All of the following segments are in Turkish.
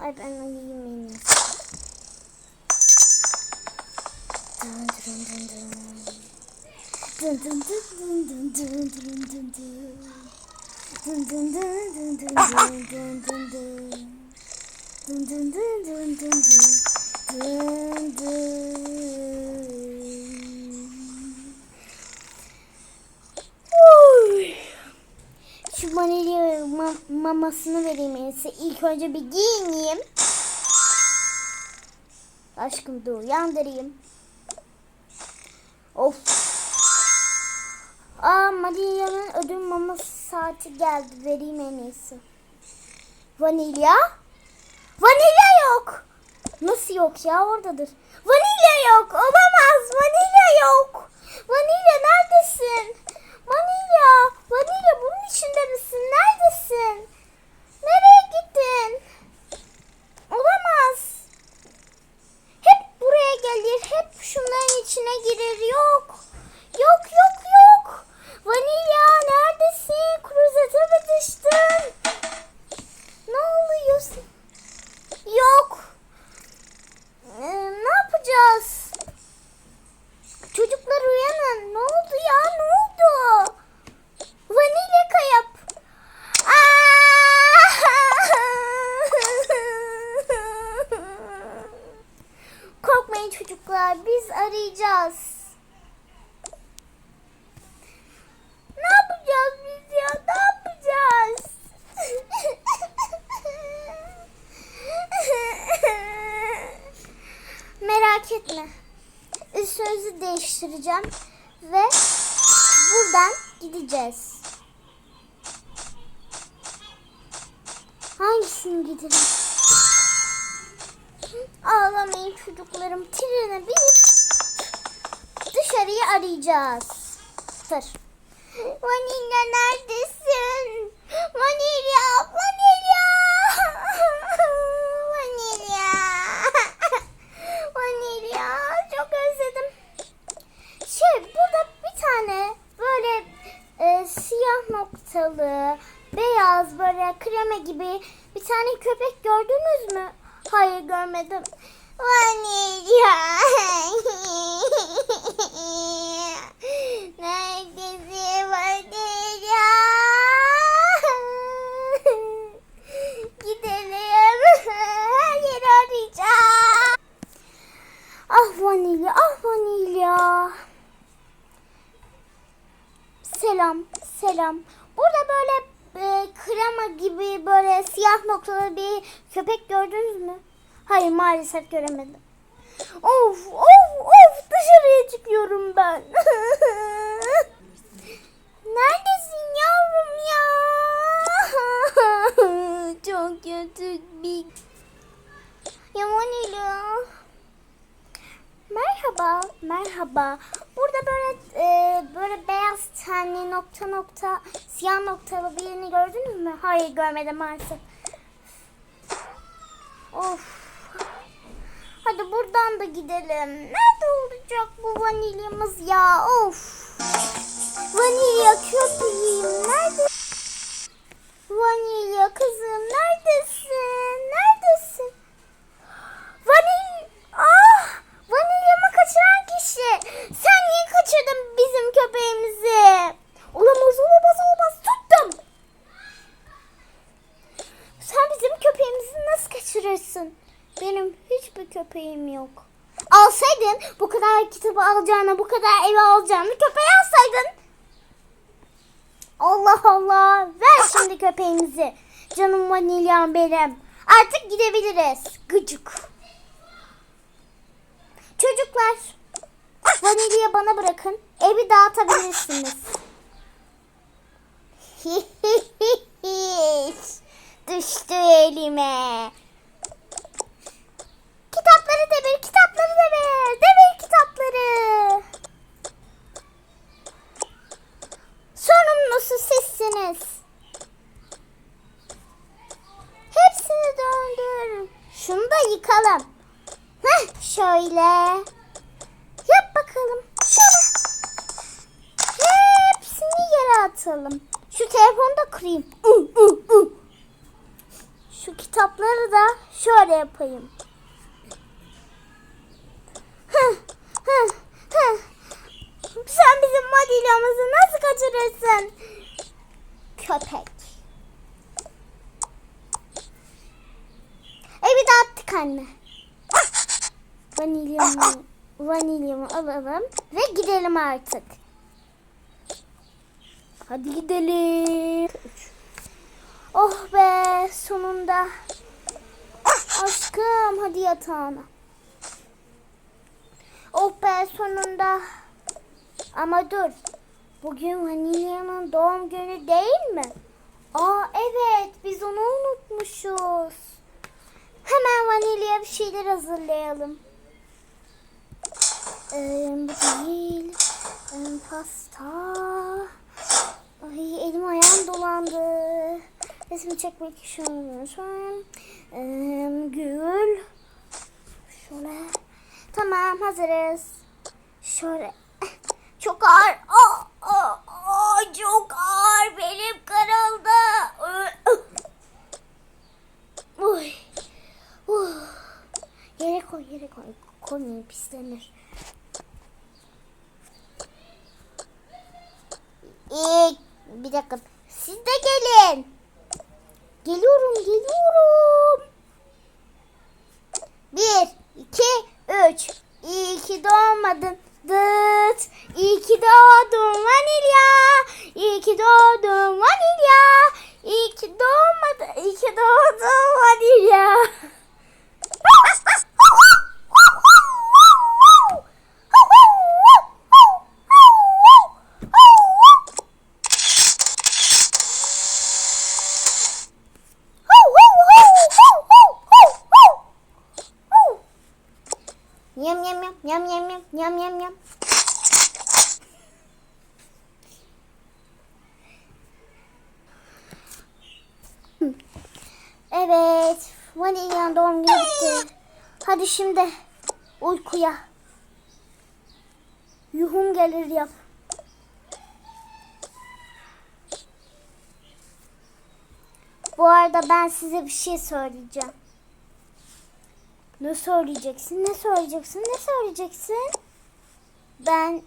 Ay ben iyisi. Dın dın dın dın. Dın dın dın dın dın dın dın dın dın. Dın dın dın dın dın dın dın dın dın. Dın dın dın dın dın dın. Dın dın. Uy. Şu vanilya ma- mamasını vereyim en iyisi. İlk önce bir giyineyim. Aşkım dur uyandırayım. Of. Aa Maria'nın ödül maması saati geldi. Vereyim en iyisi. Vanilya? Vanilya yok. Nasıl yok ya oradadır. Vanilya yok. Olamaz. Vanilya yok. Vanilya neredesin? Vanilya. Vanilya bunun içinde misin? Neredesin? Nereye gittin? Olamaz. Hep buraya gelir. Hep şunların içine girer. Yok. Yok yok yok. Vanilya neredesin? Klozete mi düştün? Ne oluyorsun? Yok. Ee, ne yapacağız? Çocuklar uyanın. Ne oldu ya? Ne oldu? Vanilya kayıp. Aa! Korkmayın çocuklar. Biz arayacağız. Ne yapacağız biz ya? Ne yapacağız? Merak etme. Üstünüzü değiştireceğim ve buradan gideceğiz. Hangisini gidelim? Ağlamayın çocuklarım. Trene binip dışarıyı arayacağız. Dur. Vanilya neredesin? Vanilya, Vanilya. Vanilya. Vanilya, çok özledim. Şey, burada bir tane böyle e, noktalı, beyaz böyle krema gibi bir tane köpek gördünüz mü? Hayır görmedim. Vanilya. Neredesin Vanilya? Gidelim. Her yeri arayacağım. Ah Vanilya, ah Vanilya. Selam, selam. Burada böyle e, krema gibi böyle siyah noktalı bir köpek gördünüz mü? Hayır maalesef göremedim. Of, of, of dışarıya çıkıyorum ben. Neredesin yavrum ya? Çok kötü bir... Ya Vanilya. Merhaba, merhaba. Burada böyle e, böyle beyaz tenli nokta nokta siyah noktalı birini gördünüz mü? Hayır görmedim maalesef. Of. Hadi buradan da gidelim. Nerede olacak bu vanilyamız ya? Of. Vanilya köpeğim nerede? Vanilya kızım neredesin? Neredesin? Vanil... Ah! Vanilyamı kaçıran kişi. Sen niye kaçırdın bizim köpeğimizi? Olamaz olamaz olamaz. Tuttum. Sen bizim köpeğimizi nasıl kaçırırsın? Benim hiçbir köpeğim yok. Alsaydın bu kadar kitabı alacağına, bu kadar evi alacağını köpeği alsaydın. Allah Allah. Ver şimdi köpeğimizi. Canım vanilyam benim. Artık gidebiliriz. Gıcık. Çocuklar. Vanilya bana bırakın. Evi dağıtabilirsiniz. Düştü elime. Şöyle. Yap bakalım. Şöyle. Hepsini yere atalım. Şu telefonu da kırayım. Şu kitapları da şöyle yapayım. Sen bizim madilyamızı nasıl kaçırırsın? Köpek. Evi dağıttık anne. Vanilyamı, vanilyamı alalım ve gidelim artık. Hadi gidelim. Oh be sonunda. Aşkım hadi yatağına. Oh be sonunda. Ama dur. Bugün Vanilya'nın doğum günü değil mi? Aa evet biz onu unutmuşuz. Hemen Vanilya'ya bir şeyler hazırlayalım. Bu değil. Pasta. Ay elim ayağım dolandı. Resmi çekmek. Şöyle. Ee, gül. Şöyle. Tamam hazırız. Şöyle. Çok ağır. Aa, aa, aa, çok ağır. Benim kırıldı. Uy. Uh. Yere koy, yere koy. Koymayayım pislenir. İyi. Dakika. Siz de gelin. Geliyorum, geliyorum. Bir, iki, üç. İyi ki doğmadın. Dıt. İyi ki doğdun vanilya. İyi ki doğdun vanilya. İyi ki doğmadın. İyi ki doğdun vanilya. Yum yum yum yum yum yum yum yum yum. Evet, Vanilya'nın doğum günü bitti. Hadi şimdi uykuya. Yuhum gelir yap. Bu arada ben size bir şey söyleyeceğim. Ne söyleyeceksin? Ne söyleyeceksin? Ne söyleyeceksin? Ben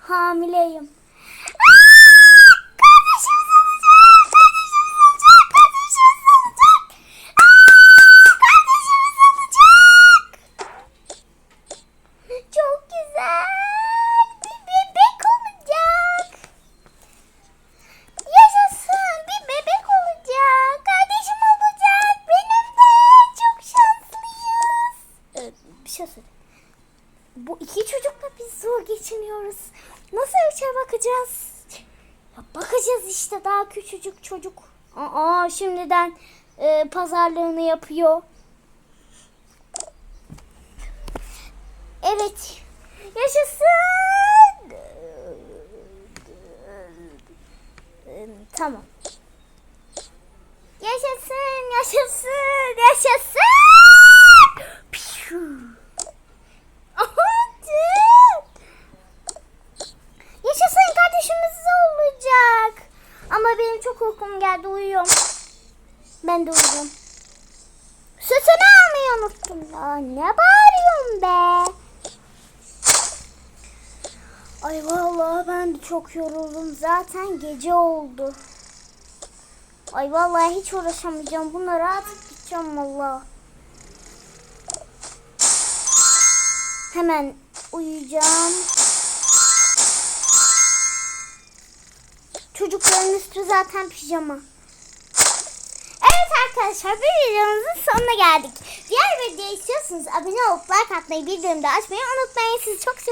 hamileyim. Küçücük çocuk. Aa şimdiden e, pazarlığını yapıyor. Evet. Yaşasın. Tamam. Yaşasın, yaşasın, yaşasın. Piu. Hadi. Yaşasın kardeşimiz olacak. Ama benim çok uykum geldi uyuyorum. Ben de uyuyorum. Sütünü almayı unuttum. Ya ne bağırıyorsun be? Ay vallahi ben de çok yoruldum. Zaten gece oldu. Ay vallahi hiç uğraşamayacağım. Bunları atıp gideceğim vallahi. Hemen uyuyacağım. Çocukların üstü zaten pijama. Evet arkadaşlar bir videomuzun sonuna geldik. Diğer video istiyorsanız abone olup like atmayı bildirimde açmayı unutmayın. Sizi çok seviyorum.